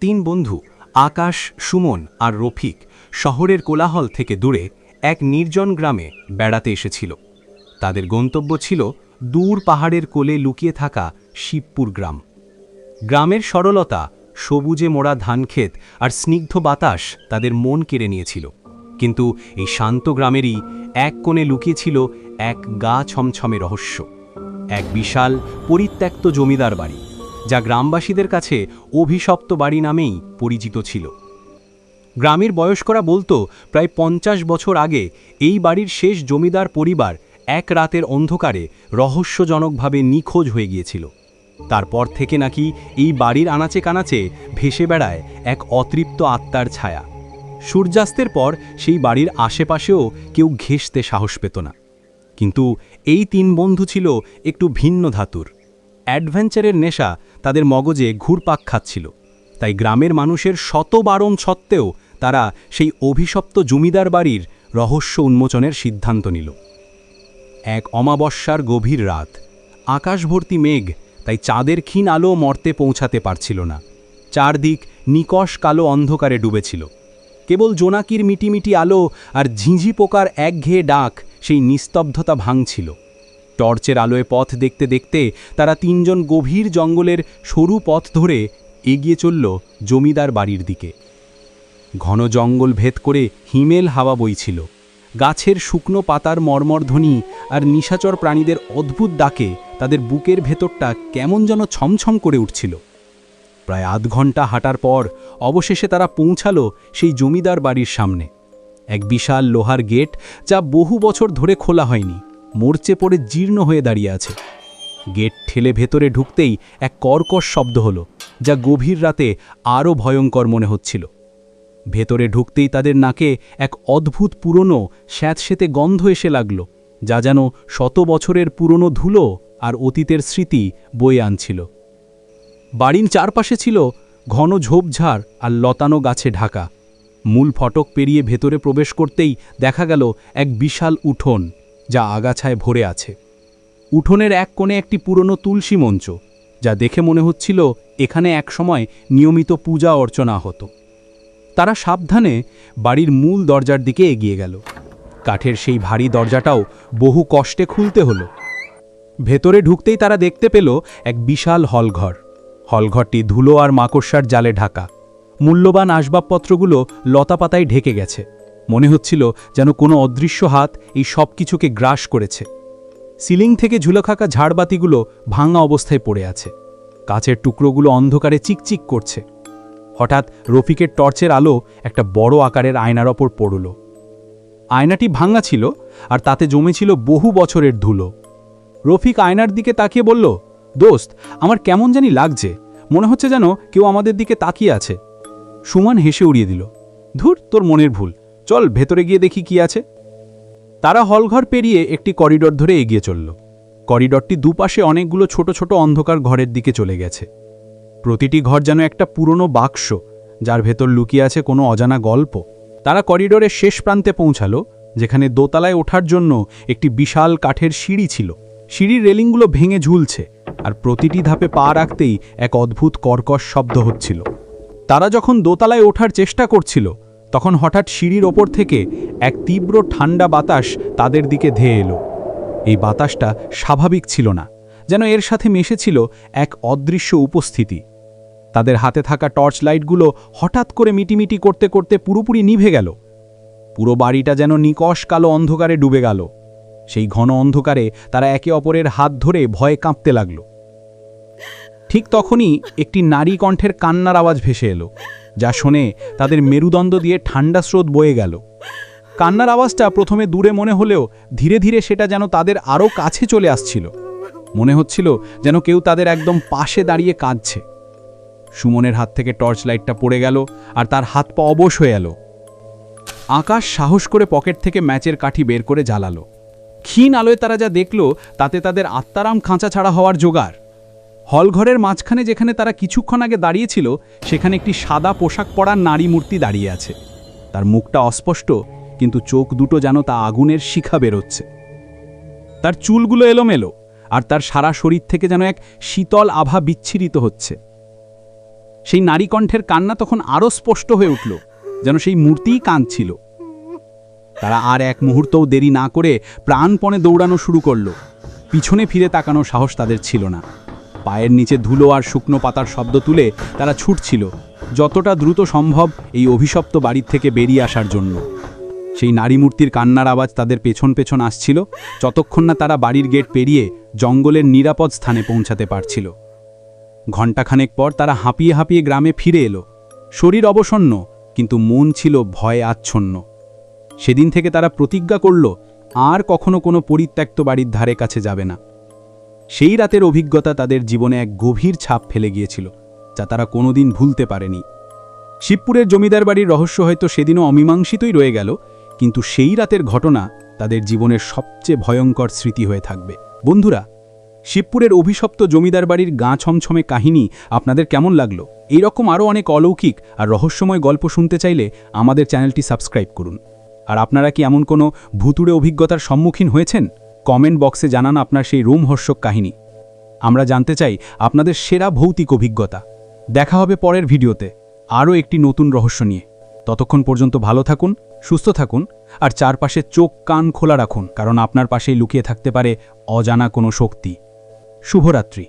তিন বন্ধু, আকাশ, সুমন আর রফিক, শহরের কোলাহল থেকে দূরে এক নির্জন গ্রামে বেড়াতে এসেছিল। তাদের গন্তব্য ছিল দূর পাহাড়ের কোলে লুকিয়ে থাকা শিবপুর গ্রাম। গ্রামের সরলতা, সবুজে মোড়া ধানক্ষেত আর স্নিগ্ধ বাতাস তাদের মন কেড়ে নিয়েছিল। কিন্তু এই শান্ত গ্রামেরই এক কোণে লুকিয়েছিল এক গা ছমছমে রহস্য। এক বিশাল, পরিত্যক্ত জমিদার বাড়ি। যা গ্রামবাসীদের কাছে অভিশপ্ত বাড়ি নামেই পরিচিত ছিল। গ্রামের বয়স্করা বলতো, প্রায় পঞ্চাশ বছর আগে এই বাড়ির শেষ জমিদার পরিবার এক রাতের অন্ধকারে রহস্যজনকভাবে নিখোঁজ হয়ে গিয়েছিল। তারপর থেকে নাকি এই বাড়ির আনাচে কানাচে ভেসে বেড়ায় এক অতৃপ্ত আত্মার ছায়া। সূর্যাস্তের পর সেই বাড়ির আশেপাশেও কেউ ঘেঁষতে সাহস পেত না। কিন্তু এই তিন বন্ধু ছিল একটু ভিন্ন ধাতুর। অ্যাডভেঞ্চারের নেশা তাদের মগজে ঘুরপাক খাচ্ছিল। তাই গ্রামের মানুষের শত বারণ সত্ত্বেও তারা সেই অভিশপ্ত জমিদার বাড়ির রহস্য উন্মোচনের সিদ্ধান্ত নিল। এক অমাবস্যার গভীর রাত। আকাশ ভর্তি মেঘ, তাই চাঁদের ক্ষীণ আলো মর্তে পৌঁছাতে পারছিল না। চারদিক নিকশ কালো অন্ধকারে ডুবেছিল। কেবল জোনাকির মিটিমিটি আলো আর ঝিঁঝি পোকার একঘেয়ে ডাক সেই নিস্তব্ধতা ভাঙছিল। টর্চের আলোয় পথ দেখতে দেখতে তারা তিনজন গভীর জঙ্গলের সরু পথ ধরে এগিয়ে চলল জমিদার বাড়ির দিকে। ঘন জঙ্গল ভেদ করে হিমেল হাওয়া বইছিল। গাছের শুকনো পাতার মর্মরধ্বনি আর নিশাচর প্রাণীদের অদ্ভুত ডাকে তাদের বুকের ভেতরটা কেমন যেন ছমছম করে উঠছিল। প্রায় আধ ঘণ্টা হাঁটার পর অবশেষে তারা পৌঁছালো সেই জমিদার বাড়ির সামনে। এক বিশাল লোহার গেট যা বহু বছর ধরে খোলা হয়নি। মরচে পড়ে জীর্ণ হয়ে দাঁড়িয়ে আছে। গেট ঠেলে ভেতরে ঢুকতেই এক কর্কশ শব্দ হলো, যা গভীর রাতে আরও ভয়ঙ্কর মনে হচ্ছিল। ভেতরে ঢুকতেই তাদের নাকে এক অদ্ভুত পুরনো, স্যাঁতসেতে গন্ধ এসে লাগল, যা যেন শত বছরের পুরনো ধুলো আর অতীতের স্মৃতি বয়ে আনছিল। বাড়ির চারপাশে ছিল ঘন ঝোপঝাড় আর লতানো গাছে ঢাকা। মূল ফটক পেরিয়ে ভেতরে প্রবেশ করতেই দেখা গেল এক বিশাল উঠোন। যা আগাছায় ভরে আছে। উঠোনের এক কোণে একটি পুরনো তুলসী মঞ্চ, যা দেখে মনে হচ্ছিল এখানে একসময় নিয়মিত পূজা অর্চনা হতো। তারা সাবধানে বাড়ির মূল দরজার দিকে এগিয়ে গেল। কাঠের সেই ভারী দরজাটাও বহু কষ্টে খুলতে হলো। ভেতরে ঢুকতেই তারা দেখতে পেল এক বিশাল হলঘর। হলঘরটি ধুলো আর মাকড়সার জালে ঢাকা। মূল্যবান আসবাবপত্রগুলো লতাপাতায় ঢেকে গেছে। মনে হচ্ছিল যেন কোনো অদৃশ্য হাত এই সব কিছুকে গ্রাস করেছে। সিলিং থেকে ঝুলখাকা ঝাড়বাতিগুলো ভাঙা অবস্থায় পড়ে আছে। কাচের টুকরোগুলো অন্ধকারে চিকচিক করছে। হঠাৎ রফিকের টর্চের আলো একটা বড় আকারের আয়নার ওপর পড়ল। আয়নাটি ভাঙা ছিল আর তাতে জমেছিল বহু বছরের ধুলো। রফিক আয়নার দিকে তাকিয়ে বলল, দোস্ত, আমার কেমন জানি লাগছে। মনে হচ্ছে যেন কেউ আমাদের দিকে তাকিয়ে আছে। সুমান হেসে উড়িয়ে দিল, ধুর, তোর মনের ভুল। চল ভেতরে গিয়ে দেখি কি আছে। তারা হলঘর পেরিয়ে একটি করিডর ধরে এগিয়ে চলল। করিডরটি দুপাশে অনেকগুলো ছোট ছোট অন্ধকার ঘরের দিকে চলে গেছে। প্রতিটি ঘর যেন একটা পুরনো বাক্স, যার ভেতর লুকিয়ে আছে কোনো অজানা গল্প। তারা করিডোরের শেষ প্রান্তে পৌঁছালো, যেখানে দোতলায় ওঠার জন্য একটি বিশাল কাঠের সিঁড়ি ছিল। সিঁড়ির রেলিংগুলো ভেঙে ঝুলছে, আর প্রতিটি ধাপে পা রাখতেই এক অদ্ভুত কর্কশ শব্দ হচ্ছিল। তারা যখন দোতলায় ওঠার চেষ্টা করছিল তখন হঠাৎ সিঁড়ির ওপর থেকে এক তীব্র ঠান্ডা বাতাস তাদের দিকে ধেয়ে এলো। এই বাতাসটা স্বাভাবিক ছিল না, যেন এর সাথে মিশেছিল এক অদৃশ্য উপস্থিতি। তাদের হাতে থাকা টর্চ লাইটগুলো হঠাৎ করে মিটিমিটি করতে করতে পুরোপুরি নিভে গেল। পুরো বাড়িটা যেন নিকশ কালো অন্ধকারে ডুবে গেল। সেই ঘন অন্ধকারে তারা একে অপরের হাত ধরে ভয়ে কাঁপতে লাগল। ঠিক তখনই একটি নারী কণ্ঠের কান্নার আওয়াজ ভেসে এলো। যা শুনে তাদের মেরুদণ্ড দিয়ে ঠান্ডা স্রোত বয়ে গেল। কান্নার আওয়াজটা প্রথমে দূরে মনে হলেও ধীরে ধীরে সেটা যেন তাদের আরও কাছে চলে আসছিল। মনে হচ্ছিল যেন কেউ তাদের একদম পাশে দাঁড়িয়ে কাঁদছে। সুমনের হাত থেকে টর্চ লাইটটা পড়ে গেল আর তার হাত পা অবশ হয়ে এলো। আকাশ সাহস করে পকেট থেকে ম্যাচের কাঠি বের করে জ্বালালো। ক্ষীণ আলোয় তারা যা দেখল তাতে তাদের আত্মারাম খাঁচা ছাড়া হওয়ার জোগাড়। হলঘরের মাঝখানে যেখানে তারা কিছুক্ষণ আগে দাঁড়িয়েছিল, সেখানে একটি সাদা পোশাক পরা নারী মূর্তি দাঁড়িয়ে আছে। তার মুখটা অস্পষ্ট, কিন্তু চোখ দুটো যেন তা আগুনের শিখা বেরোচ্ছে। তার চুলগুলো এলোমেলো, আর তার সারা শরীর থেকে যেন এক শীতল আভা বিচ্ছিরিত হচ্ছে। সেই নারী কণ্ঠের কান্না তখন আরও স্পষ্ট হয়ে উঠল, যেন সেই মূর্তিই কাঁদছিল। তারা আর এক মুহূর্তও দেরি না করে প্রাণপণে দৌড়ানো শুরু করল। পিছনে ফিরে তাকানো সাহস তাদের ছিল না। পায়ের নিচে ধুলো আর শুকনো পাতার শব্দ তুলে তারা ছুটছিল। যতটা দ্রুত সম্ভব এই অভিশপ্ত বাড়ির থেকে বেরিয়ে আসার জন্য। সেই নারী মূর্তির কান্নার আওয়াজ তাদের পেছন পেছন আসছিল, যতক্ষণ না তারা বাড়ির গেট পেরিয়ে জঙ্গলের নিরাপদ স্থানে পৌঁছাতে পারছিল। ঘণ্টাখানেক পর তারা হাঁপিয়ে হাঁপিয়ে গ্রামে ফিরে এলো। শরীর অবসন্ন, কিন্তু মন ছিল ভয়ে আচ্ছন্ন। সেদিন থেকে তারা প্রতিজ্ঞা করল, আর কখনো কোনো পরিত্যক্ত বাড়ির ধারে কাছে যাবে না। সেই রাতের অভিজ্ঞতা তাদের জীবনে এক গভীর ছাপ ফেলে গিয়েছিল, যা তারা কোনোদিন ভুলতে পারেনি। শিবপুরের জমিদার বাড়ির রহস্য হয়তো সেদিনও অমীমাংসিতই রয়ে গেল, কিন্তু সেই রাতের ঘটনা তাদের জীবনের সবচেয়ে ভয়ঙ্কর স্মৃতি হয়ে থাকবে। বন্ধুরা, শিবপুরের অভিশপ্ত জমিদার বাড়ির গা ছমছমে কাহিনী আপনাদের কেমন লাগল? এইরকম আরও অনেক অলৌকিক আর রহস্যময় গল্প শুনতে চাইলে আমাদের চ্যানেলটি সাবস্ক্রাইব করুন। আর আপনারা কি এমন কোনো ভুতুড়ে অভিজ্ঞতার সম্মুখীন হয়েছেন? কমেন্ট বক্সে জানান আপনার সেই রোমহর্ষক কাহিনী। আমরা জানতে চাই আপনাদের সেরা ভৌতিক অভিজ্ঞতা। দেখা হবে পরের ভিডিওতে। আরও একটি নতুন রহস্য নিয়ে। ততক্ষণ পর্যন্ত ভালো থাকুন, সুস্থ থাকুন, আর চারপাশে চোখ কান খোলা রাখুন, কারণ আপনার পাশেই লুকিয়ে থাকতে পারে অজানা কোনো শক্তি। শুভরাত্রি।